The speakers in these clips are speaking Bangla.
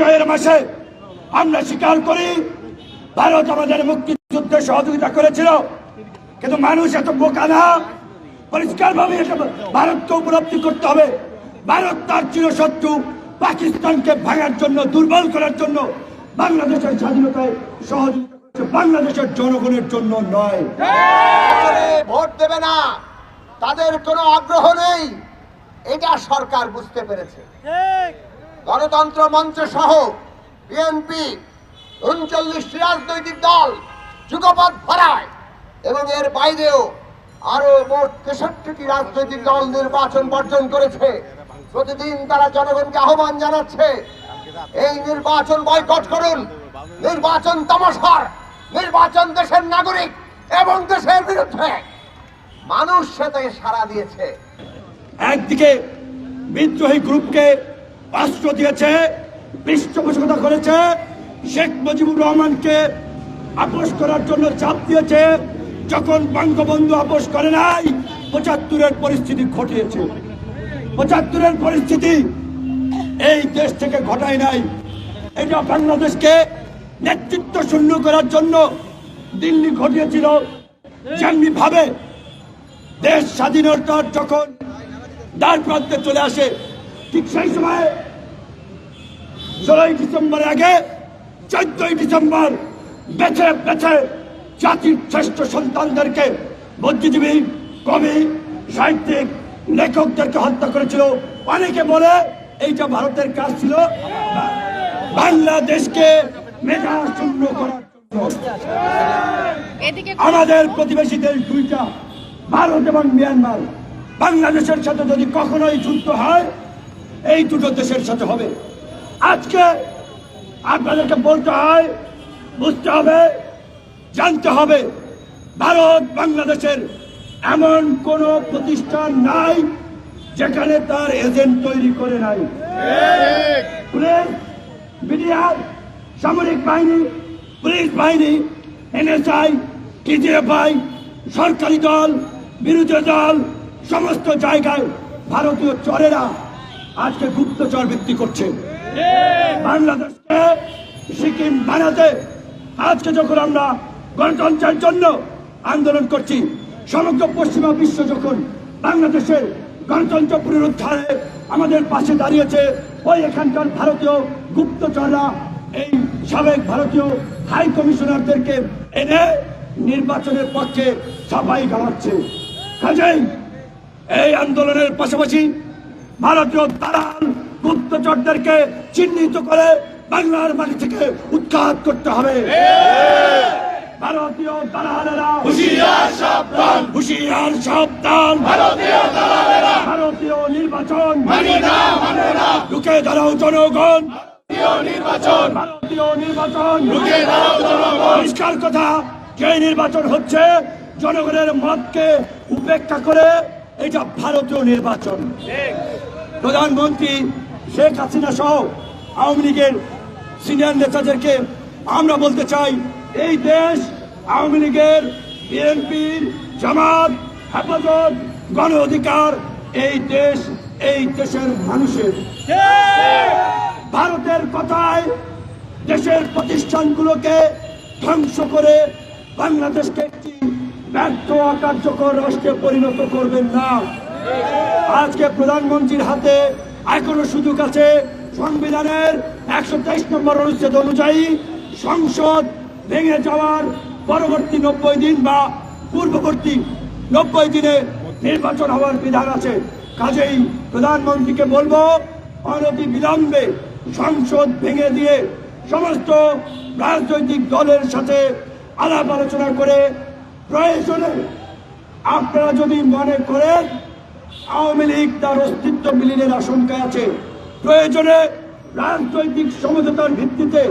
বিজয়ের মাসে আমরা স্বীকার করি, ভারত আমাদের মুক্তিযুদ্ধে সহযোগিতা করেছিল। কিন্তু মানুষ এত বোকা না। পরিষ্কার ভাবে ভারতকে উপলব্ধি করতে হবে। ভারত তার চিরশত্রু পাকিস্তানকে ভাঙার জন্য, দুর্বল করার জন্য, বাংলাদেশের স্বাধীনতায় সহযোগিতা বাংলাদেশের জনগণের জন্য নয়। ভোট দেবে না। তাদের কোনো আগ্রহ নেই। এটা সরকার বুঝতে পেরেছে। গণতন্ত্র মঞ্চ সহ বিএনপি উনচল্লিশটি রাজনৈতিক দল যুগপথ ভরায় এবং এর বাইরেও আরও মোট তেষট্টিটি রাজনৈতিক দল নির্বাচন বর্জন করেছে। প্রতিদিন তারা জনগণকে আহ্বান জানাচ্ছে, এই নির্বাচন বয়কট করুন। নির্বাচন তামাশার। নির্বাচন দেশের নাগরিক এবং দেশের বিরুদ্ধে। মানুষ সেটাই সাড়া দিয়েছে। একদিকে বিদ্রোহী গ্রুপকে অস্ত্র দিয়েছে, পৃষ্ঠপোষকতা করেছে, শেখ মুজিবুর রহমানকে আপোষ করার জন্য চাপ দিয়েছে। যখন বঙ্গবন্ধু আপোষ করে নাই, পঁচাত্তরের পরিস্থিতি ঘটিয়েছে। পঁচাত্তরের পরিস্থিতি এই দেশ থেকে ঘটায় নাই। এটা বাংলাদেশকে নেতৃত্ব শূন্য করার জন্য দিল্লি ঘটিয়েছিল। যেমনি ভাবে দেশ স্বাধীনতার যখন দ্বার প্রান্তে চলে আসে ঠিক সেই সময় ষোলোই ডিসেম্বর আগে চোদ্দই ডিসেম্বর বেছে বেছে জাতির শ্রেষ্ঠ সন্তানদেরকে বুদ্ধিজীবী কবি সাহিত্যিক লেখকদেরকে হত্যা করেছিল। অনেকে বলে এইটা ভারতের কাজ ছিল বাংলাদেশকে মেধা শূন্য করার আমাদের প্রতিবেশী দেশ দুইটা ভারত এবং মিয়ানমার। বাংলাদেশের সাথে যদি কখনোই যুদ্ধ হয় এই দুটো দেশের সাথে হবে। আজকে আপনাদেরকে বলতে হয়, বুঝতে হবে, জানতে হবে, ভারত বাংলাদেশের এমন কোন প্রতিষ্ঠান নাই যেখানে তার এজেন্ট তৈরি করে নাই। পুলিশ বিডিআর সামরিক বাহিনী, পুলিশ বাহিনী, এনএসআই, টিজিএফআই, সরকারি দল, বিরোধী দল, সমস্ত জায়গায় ভারতীয় চরেরা আজকে গুপ্তচর বৃত্তি করছে। বাংলাদেশকে সিকিম বানাতে আজকে যখন আমরা গণতন্ত্রের জন্য আন্দোলন করছি, সমগ্র পশ্চিমা বিশ্ব যখন বাংলাদেশের গণতন্ত্র পুনরুদ্ধারে আমাদের পাশে দাঁড়িয়েছে, ওই এখানকার ভারতীয় গুপ্তচররা, এই সাবেক ভারতীয় হাই কমিশনারদেরকে এনে নির্বাচনের পক্ষে ছাপাই গাওয়াচ্ছে কাজেই এই আন্দোলনের পাশাপাশি ভারতীয় দালাল গুপ্তচরদেরকে চিহ্নিত করে বাংলার মাটি থেকে উৎখাত করতে হবে। ভারতীয় দালালেরা হুশিয়ার সাবধান। হুশিয়ার সাবধান। ভারতীয় দালালেরা ভারতীয় নির্বাচন মানি না মানব না। ঢুকে দাঁড়াও জনগণ। নির্বাচন। ভারতীয় নির্বাচন। ঢুকে দাঁড়াও জনগণ। পরিষ্কার কথা যে নির্বাচন হচ্ছে জনগণের মতকে উপেক্ষা করে এটা ভারতীয় নির্বাচন। প্রধানমন্ত্রী শেখ হাসিনা সহ আওয়ামী লীগের সিনিয়র নেতাদেরকে আমরা বলতে চাই, এই দেশ আওয়ামী লীগের বিএনপির জামাত, হেফাজত, গণ অধিকার, এই দেশ, এই দেশের মানুষের। ভারতের কথায় দেশের প্রতিষ্ঠানগুলোকে ধ্বংস করে বাংলাদেশকে একটি ব্যর্থ অকার্যকর রাষ্ট্রে পরিণত করবেন না। আজকে প্রধানমন্ত্রীর হাতে এখনও সুযোগ আছে সংবিধানের একশো তেইশ নম্বর অনুচ্ছেদ অনুযায়ী সংসদ ভেঙে যাওয়ার পরবর্তী নব্বই দিন বা পূর্ববর্তী নব্বই দিনে নির্বাচন হওয়ার বিধান আছে। কাজেই প্রধানমন্ত্রীকে বলব, অনতি বিলম্বে সংসদ ভেঙে দিয়ে সমস্ত রাজনৈতিক দলের সাথে আলাপ আলোচনা করে প্রয়োজনে আপনারা যদি মনে করেন আওয়ামী লীগ তার অস্তিত্ব বিলীনের আশঙ্কা আছে। প্রয়োজনে রাজনৈতিক সমঝোতার ভিত্তিতে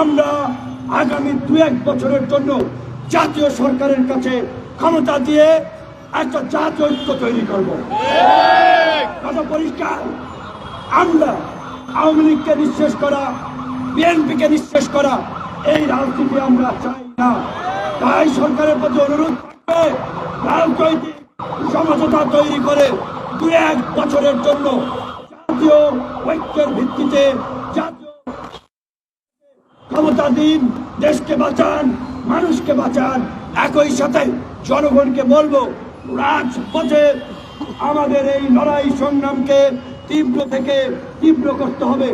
আমরা আগামী দু এক বছরের জন্য জাতীয় সরকারের কাছে ক্ষমতা দিয়ে একটা জাতীয় ঐক্য তৈরি করব। কথা পরিষ্কার। আমরা আওয়ামী লীগকে নিঃশেষ করা, বিএনপিকে নিঃশেষ করা, এই রাজনীতি আমরা চাই না। তাই সরকারের প্রতি অনুরোধ থাকবে রাজনৈতিক সমঝোতা তৈরি করে দু এক বছরের জন্য জাতীয় ঐক্যের ভিত্তিতে জাতীয় বার্তা দিন, দেশকে বাঁচান, মানুষকে বাঁচান। একই সাথে জনগণকে বলব, রাজপথে আমাদের এই লড়াই সংগ্রামকে তীব্র থেকে তীব্র করতে হবে।